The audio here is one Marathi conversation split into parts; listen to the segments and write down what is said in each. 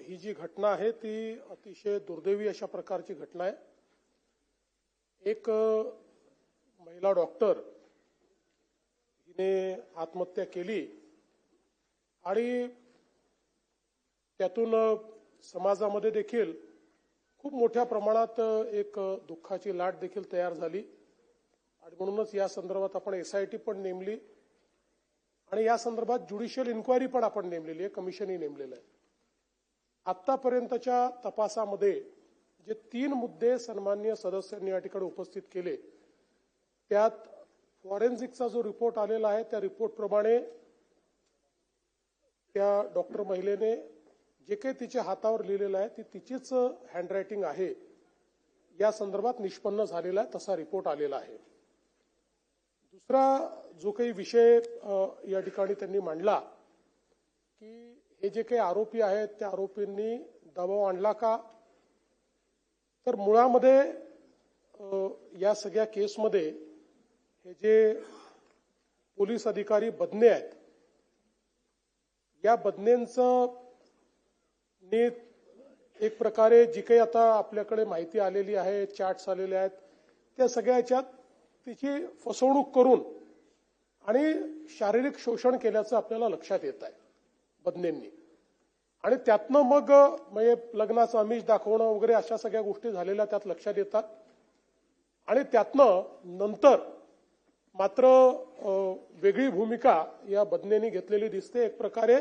ही जी घटना आहे ती अतिशय दुर्दैवी अशा प्रकारची घटना आहे. एक महिला डॉक्टर हिने आत्महत्या केली आणि त्यातून समाजामध्ये देखील खूप मोठ्या प्रमाणात एक दुःखाची लाट देखील तयार झाली. आणि म्हणूनच या संदर्भात आपण एसआयटी पण नेमली आणि या संदर्भात ज्युडिशियल इन्क्वायरी पण आपण नेमलेली आहे कमिशनही नेमलेलं आहे. आतापर्यंतच्या तपासामध्ये जे तीन मुद्दे सन्मान्य सदस्यांनी या ठिकाणी उपस्थित केले त्यात फॉरेन्सिकचा जो रिपोर्ट आलेला आहे त्या रिपोर्टप्रमाणे त्या डॉक्टर महिलेने जे काही तिच्या हातावर लिहिलेलं आहे ती तिचीच हँडरायटिंग आहे. या संदर्भात निष्पन्न झालेला आहे तसा रिपोर्ट आलेला आहे. दुसरा जो काही विषय या ठिकाणी त्यांनी मांडला की हे जे काही आरोपी आहेत त्या आरोपींनी दबाव आणला का? तर मुळामध्ये या सगळ्या केसमध्ये हे जे पोलीस अधिकारी बदने आहेत या बदनेंचं नीत एक प्रकारे जी काही आता आपल्याकडे माहिती आलेली आहे चॅट्स आलेले आहेत त्या सगळ्याच्यात तिची फसवणूक करून आणि शारीरिक शोषण केल्याचं आपल्याला लक्षात येत आहे. बदनेंनी. आणि त्यातनं मग म्हणजे लग्नाचं आमिष दाखवणं वगैरे अशा सगळ्या गोष्टी झालेल्या त्यात लक्षात येतात. आणि त्यातनं नंतर मात्र वेगळी भूमिका या बदनेनी घेतलेली दिसते. एक प्रकारे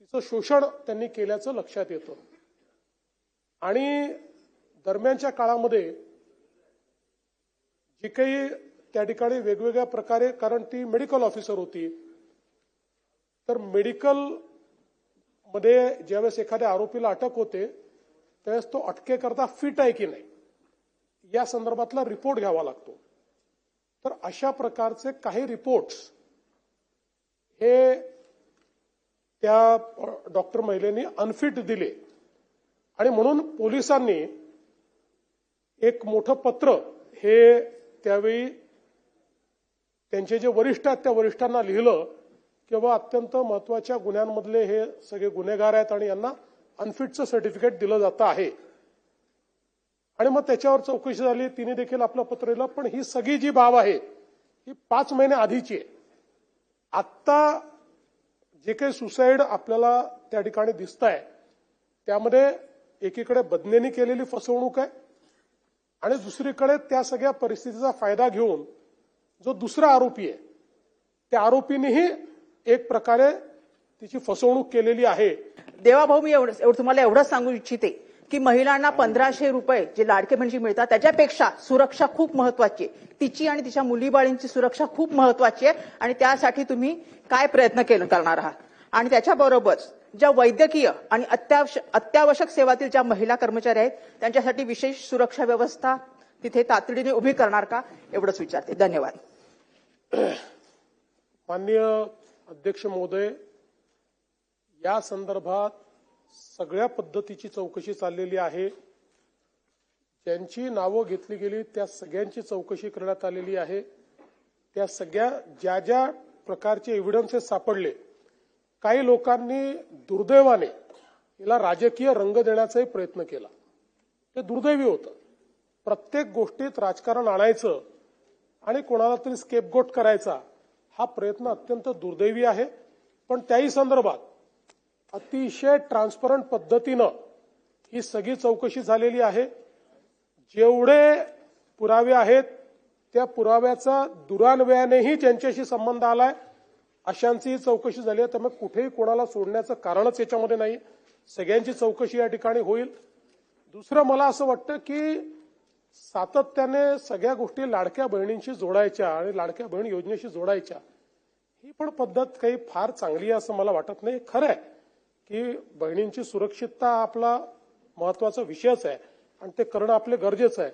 तिचं शोषण त्यांनी केल्याचं लक्षात येतं. आणि दरम्यानच्या काळामध्ये जी काही त्या ठिकाणी वेगवेगळ्या प्रकारे कारण ती मेडिकल ऑफिसर होती. तर मेडिकलमध्ये ज्यावेळेस एखाद्या आरोपीला अटक होते त्यावेळेस तो अटकेकरता फिट आहे की नाही या संदर्भातला रिपोर्ट घ्यावा लागतो. तर अशा प्रकारचे काही रिपोर्ट्स हे त्या डॉक्टर महिलेनी अनफिट दिले. आणि म्हणून पोलिसांनी एक मोठं पत्र हे त्यावेळी त्यांचे जे वरिष्ठ आहेत त्या वरिष्ठांना लिहिलं. किंवा अत्यंत महत्त्वाच्या गुन्ह्यांमधले हे सगळे गुन्हेगार आहेत आणि यांना अनफिटचं सर्टिफिकेट दिलं जातं आहे. आणि मग त्याच्यावर चौकशी झाली तिने देखील आपलं पत्र लिहिलं पण ही सगळी जी बाब आहे ही पाच महिने आधीची आहे. आत्ता जे काही सुसाईड आपल्याला त्या ठिकाणी दिसत आहे त्यामध्ये एकीकडे बदनेनी केलेली फसवणूक आहे आणि दुसरीकडे त्या सगळ्या परिस्थितीचा फायदा घेऊन जो दुसरा आरोपी आहे त्या आरोपीनेही एक प्रकारे तिची फसवणूक केलेली आहे. देवाभाऊ मी एवढं एवढं तुम्हाला एवढंच सांगू इच्छिते की महिलांना पंधराशे रुपये जे लाडके म्हणजे मिळतात त्याच्यापेक्षा सुरक्षा खूप महत्वाची आहे. तिची आणि तिच्या मुलीबाळींची सुरक्षा खूप महत्वाची आहे आणि त्यासाठी तुम्ही काय प्रयत्न केलं करणार आहात? आणि त्याच्याबरोबरच ज्या वैद्यकीय आणि अत्यावश्यक अत्यावश्यक सेवातील ज्या महिला कर्मचारी आहेत त्यांच्यासाठी विशेष सुरक्षा व्यवस्था तिथे तातडीने उभी करणार का? एवढंच विचारते. धन्यवाद. माननीय अध्यक्ष महोदय या संदर्भात सगळ्या पद्धतीची चौकशी चाललेली आहे. ज्यांची नावं घेतली गेली त्या सगळ्यांची चौकशी करण्यात आलेली आहे. त्या सगळ्या ज्या ज्या प्रकारचे एव्हिडन्सेस सापडले काही लोकांनी दुर्दैवाने हिला राजकीय रंग देण्याचाही प्रयत्न केला. ते दुर्दैवी होतं. प्रत्येक गोष्टीत राजकारण आणायचं आणि कोणाला तरी स्केपगोट करायचा हा प्रयत्न अत्यंत दुर्दैवी आहे. पण त्याही संदर्भात अतिशय ट्रान्सपरंट पद्धतीनं ही सगळी चौकशी झालेली आहे. जेवढे पुरावे आहेत त्या पुराव्याचा दुरान्वयानेही ज्यांच्याशी संबंध आलाय. अशांचीही चौकशी झाली आहे. त्यामुळे कुठेही कोणाला सोडण्याचं कारणच याच्यामध्ये नाही. सगळ्यांची चौकशी या ठिकाणी होईल. दुसरं मला असं वाटतं की सातत्याने सगळ्या गोष्टी लाडक्या बहिणींशी जोडायच्या आणि लाडक्या बहीण योजनेशी जोडायच्या. ही पण पद्धत काही फार चांगली आहे असं मला वाटत नाही. खरं आहे की बहिणींची सुरक्षितता आपला महत्त्वाचा विषयच आहे आणि ते करणं आपले गरजेचं आहे.